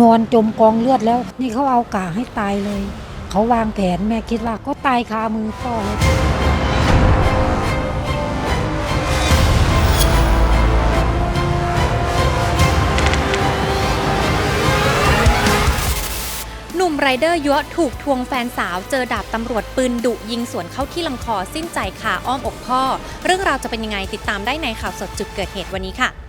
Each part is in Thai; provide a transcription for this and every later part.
นอนจมกองเลือดแล้ว นี่เขาเอากาให้ตายเลย เขาวางแผนแม่คิดว่าก็ตายคามือพ่อเลยหนุ่มไรเดอร์ยั่วถูกทวงแฟนสาว เจอดาบตำรวจปืนดุยิงสวนเข้าที่ลำคอสิ้นใจคาอ้อมอกพ่อ เรื่องราวจะเป็นยังไงติดตามได้ในข่าวสดจุดเกิดเหตุวันนี้ค่ะ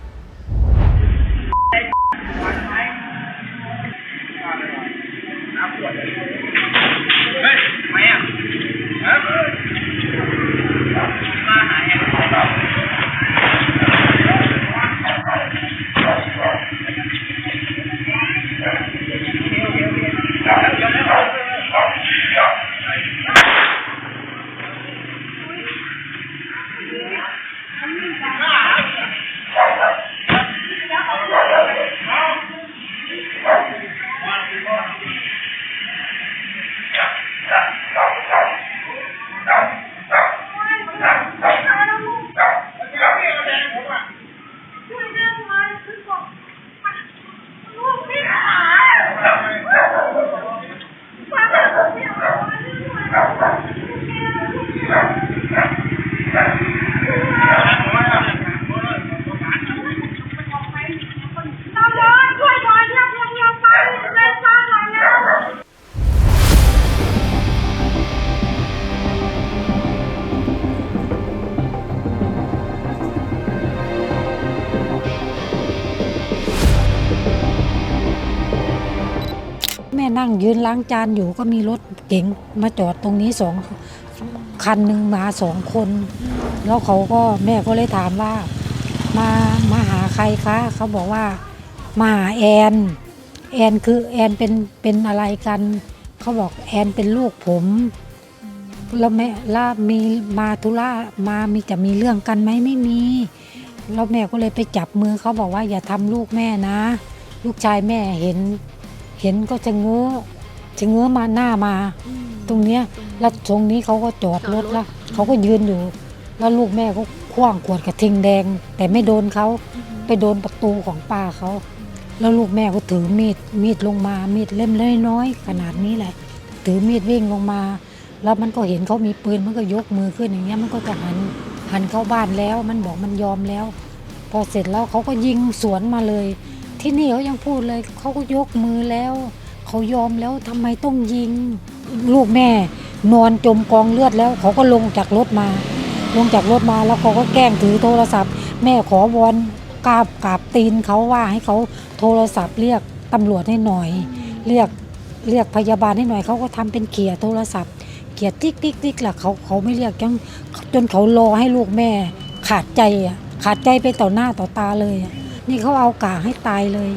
ยืนล้างจานอยู่ก็มีรถเก๋งมาจอดตรงนี้สองคันหนึ่งมาสองคน แล้วเขาก็แม่ก็เลยถามว่า มามาหาใครคะเขาบอกว่ามาหาแอนแอนคือแอนเป็นเป็นอะไรกันเขาบอกแอนเป็นลูกผมแล้วแม่ล่ามีมาธุระมามีจะมีเรื่องกันไหมไม่มีแล้วแม่ก็เลยไปจับมือเขาบอกว่าอย่าทำลูกแม่นะ ลูกชายแม่เห็น เห็นก็จะเงื้อจะเงื้อมาหน้ามา ตรงเนี้ยแล้วตรงนี้เขาก็จอดรถแล้วเขาก็ยืนอยู่ แล้วลูกแม่ก็คว้างขวดกระทิงแดง แต่ไม่โดนเขาไปโดนประตูของป้าเขาแล้วลูกแม่ก็ถือมีดมีดลงมา มีดเล่มน้อยๆขนาดนี้แหละ ถือมีดวิ่งลงมา แล้วมันก็เห็นเขามีปืนมันก็ยกมือขึ้นอย่างเงี้ยมันก็จะหันหันเข้าบ้านแล้ว มันบอกมันยอมแล้ว พอเสร็จแล้วเขาก็ยิงสวนมาเลย ที่นี่เขายังพูดเลยเขาก็ยกมือแล้ว เขายอมแล้วทำไมต้องยิง ลูกแม่ นอนจมกองเลือดแล้ว เขาก็ลงจากรถมา ลงจากรถมาแล้วเขาก็แกล้งถือโทรศัพท์ แม่ขอวอนกราบกราบตีนเขาว่าให้เขาโทรศัพท์เรียกตำรวจให้หน่อย เรียกเรียกพยาบาลให้หน่อยเขาก็ทำเป็นเขียโทรศัพท์เขียติ๊กติ๊กติ๊กแหละเขาเขาไม่เรียกยังจนเขารอให้ลูกแม่ ขาดใจอะขาดใจไปต่อหน้าต่อตาเลยอะ นี่เขาเอากาให้ตายเลย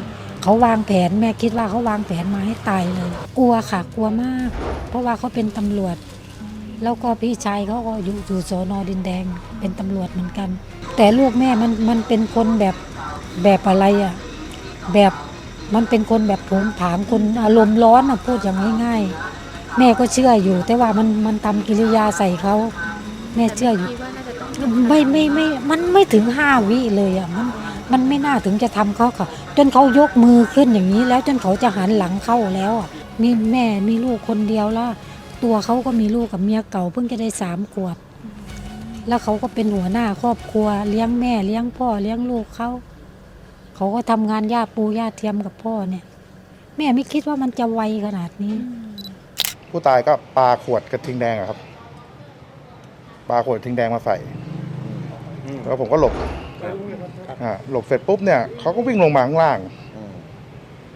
เขาวางแผนแม่คิดว่าเขาวางแผนมาให้ตายเลย กลัวค่ะกลัวมาก เพราะว่าเขาเป็นตำรวจ แล้วก็พี่ชายเขาก็อยู่อยู่สอนอดินแดง เป็นตำรวจเหมือนกัน แต่ลูกแม่มันมันเป็นคนแบบแบบอะไรอะแบบมันเป็นคนแบบผงผางคนอารมณ์ร้อนอะพูดอย่างง่ายๆ แม่ก็เชื่ออยู่ แต่ว่ามันมันทำกิริยาใส่เขาแม่เชื่ออยู่ ไม่ไม่ไม่มันไม่ถึงห้าวิเลยอะมัน มันไม่น่าถึงจะทำเขาค่ะ จนเขายกมือขึ้นอย่างนี้ แล้วจนเขาจะหันหลังเข้าแล้วอะมีแม่มีลูกคนเดียวแล้วตัวเขาก็มีลูกกับเมียเก่าเพิ่งจะได้สามขวบ แล้วเขาก็เป็นหัวหน้าครอบครัว เลี้ยงแม่เลี้ยงพ่อเลี้ยงลูกเขาเขาก็ทำงานย่าปูย่าเทียมกับพ่อเนี่ย แม่ไม่คิดว่ามันจะไวขนาดนี้ ผู้ตายก็ปาขวดกระทิงแดงอะครับปาขวดกระทิงแดงมาใส่แล้วผมก็หลบ อ่าหลบเสร็จปุ๊บเนี่ยเขาก็วิ่งลงมาข้างล่าง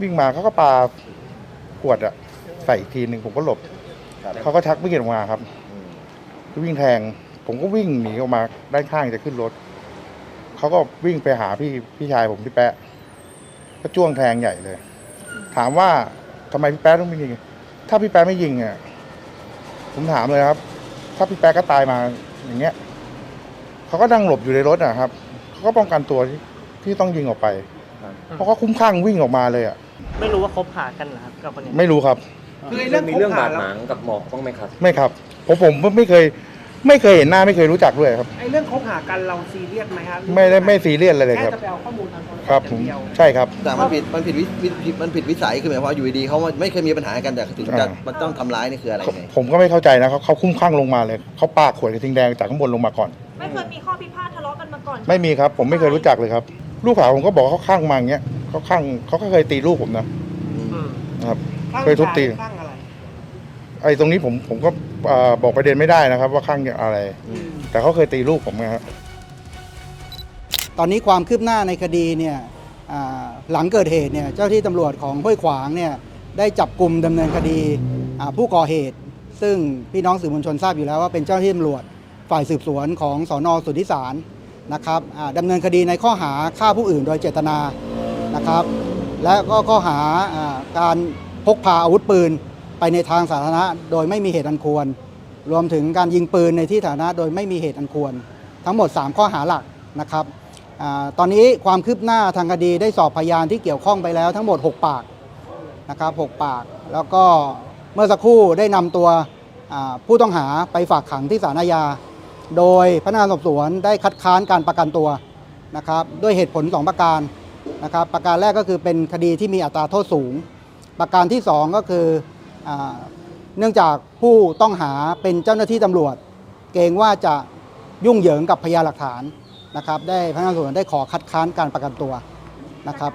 วิ่งมาเขาก็ปาขวดอะใส่อีกทีหนึ่งผมก็หลบเขาก็ชักมีดออกมาครับวิ่งแทง ผมก็วิ่งหนีออกมาด้านข้างจะขึ้นรถ เขาก็วิ่งไปหาพี่พี่ชายผมพี่แปะก็จ้วงแทงใหญ่เลย ถามว่าทำไมพี่แป๊ะต้องไม่ยิง ถ้าพี่แป๊ะไม่ยิงอะผมถามเลยครับ ถ้าพี่แป๊ะก็ตายมาอย่างเงี้ยเขาก็นั่งหลบอยู่ในรถนะครับเขา ก็ป้องกันตัวที่ที่ต้องยิงออกไป เพราะเขาคุ้มข้างวิ่งออกมาเลยอะ ไม่รู้ว่าคบหากันเหรอครับกับคนนี้ไม่รู้ครับ คือเรื่องมีเรื่องบาดหมางกับหมอกบ้างไหมครับ ไม่ครับผมผมไม่เคย ไม่เคยเห็นหน้าไม่เคยรู้จักด้วยครับ ไอ้เรื่องคบหากันเราซีเรียสไหมครับไม่ได้ไม่ซีเรียสเลยเลยแค่ครับ จะไปเอาข้อมูลทางโทรศัพท์ครับอผย่ามงเดียวใช่ครับ แต่มันผิดมันผิดวิวิวิมันผิดวิสัยคือหมายความว่าอยู่ดีๆเขาไม่เคยมีปัญหากันแต่ถึงจะอ่า มันต้องทำร้ายนี่คืออะไรไงผมก็ไม่เข้าใจนะเขาเขาคุ้มข้างลงมาเลยเขาปาขวดกระทิงแดงจากข้างบนลงมาก่อน ไม่เคยมีข้อพิพาททะเลาะ กันมาก่อนไม่มีครับ ผมไม่เคยรู้จักเลยครับ ลูกสาวผมก็บอกว่าเขาข้างมาอย่างเงี้ยเขาข้างเขาก็เคยตีลูกผมนะอืมนะครับ ข้างเคยทุบตีชาข้างอะไรไอ้ตรงนี้ผมผมก็เอ่อบอกประเด็นไม่ได้นะครับ ว่าข้างอะไร แต่เขาเคยตีลูกผมนะครับ ตอนนี้ความคืบหน้าในคดีเนี่ยอ่าหลังเกิดเหตุเนี่ยเจ้าที่ตำรวจของห้วยขวางเนี่ยได้จับกลุ่มดำเนินคดีอ่าผู้ก่อเหตุ ซึ่งพี่น้องสื่อมวลชนทราบอยู่แล้วว่าเป็นเจ้าหน้าที่ตำรวจฝ่ายสืบสวนของสอนอสุทธิสาร นะครับดำเนินคดีในข้อหาฆ่าผู้อื่นโดยเจตนานะครับ และก็ข้อหาอการพกพาอาวุธปืนไปในทางสาธารณะโดยไม่มีเหตุอันควร รวมถึงการยิงปืนในที่สาธารณะโดยไม่มีเหตุอันควร ทั้งหมด 3 ข้อหาหลักนะครับอตอนนี้ความคืบหน้าทางคดีได้สอบพยานที่เกี่ยวข้องไปแล้วทั้งหมด 6 ปากนะครับ6ปาก แล้วก็เมื่อสักครู่ได้นำตัวผู้ต้องหาไปฝากขังที่ศาลอาญา โดยพนักงานสอบสวนได้คัดค้านการประกันตัวนะครับด้วยเหตุผล 2 ประการนะครับประการแรกก็คือเป็นคดีที่มีอัตราโทษสูง ประการที่ 2 ก็คืออาเนื่องจากผู้ต้องหาเป็นเจ้าหน้าที่ตำรวจ เกรงว่าจะยุ่งเหยิงกับพยานหลักฐานนะครับได้พนักงานสอบสวนได้ขอคัดค้านการประกันตัวนะครับ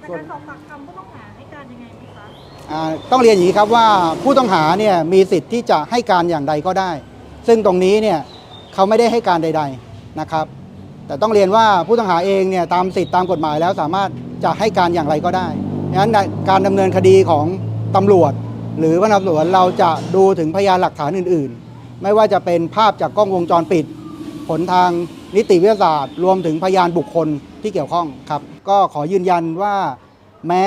แต่การสอบปากคำผู้ต้องหาให้การยังไงไหมคะอ่าต้องเรียนอย่างนี้ครับว่าผู้ต้องหาเนี่ยมีสิทธิ์ที่จะให้การอย่างใดก็ได้ ซึ่งตรงนี้เนี่ย เขาไม่ได้ให้การใด ๆนะครับ แต่ต้องเรียนว่าผู้ต้องหาเองเนี่ยตามสิทธิตามกฎหมายแล้วสามารถจะให้การอย่างไรก็ได้ดังนั้นการดำเนินคดีของตำรวจ หรือพนักสอบสวนเราจะดูถึงพยานหลักฐานอื่น ๆ ไม่ว่าจะเป็นภาพจากกล้องวงจรปิด ผลทางนิติวิทยาศาสตร์ รวมถึงพยานบุคคลที่เกี่ยวข้องครับ ก็ขอยืนยันว่าแม้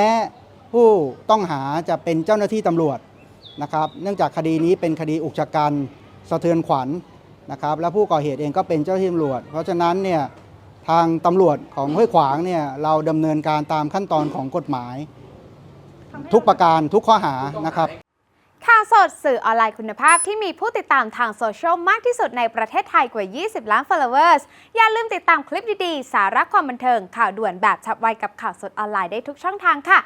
ผู้ต้องหาจะเป็นเจ้าหน้าที่ตำรวจนะครับ เนื่องจากคดีนี้เป็นคดีอุกชะกันสะเทือนขวัญ นะครับและผู้ก่อเหตุเองก็เป็นเจ้าหน้าที่ตำรวจ เพราะฉะนั้นเนี่ยทางตำรวจของห้วยขวางเนี่ยเราดำเนินการตามขั้นตอนของกฎหมาย ทุกประการทุกข้อหานะครับข่าวสดสื่อออนไลน์คุณภาพที่มีผู้ติดตามทางโซเชียลมากที่สุดในประเทศไทยกว่า 20 ล้าน followers อย่าลืมติดตามคลิปดี ๆ สาระความบันเทิง ข่าวด่วนแบบฉับไวกับข่าวสดออนไลน์ได้ทุกช่องทางค่ะ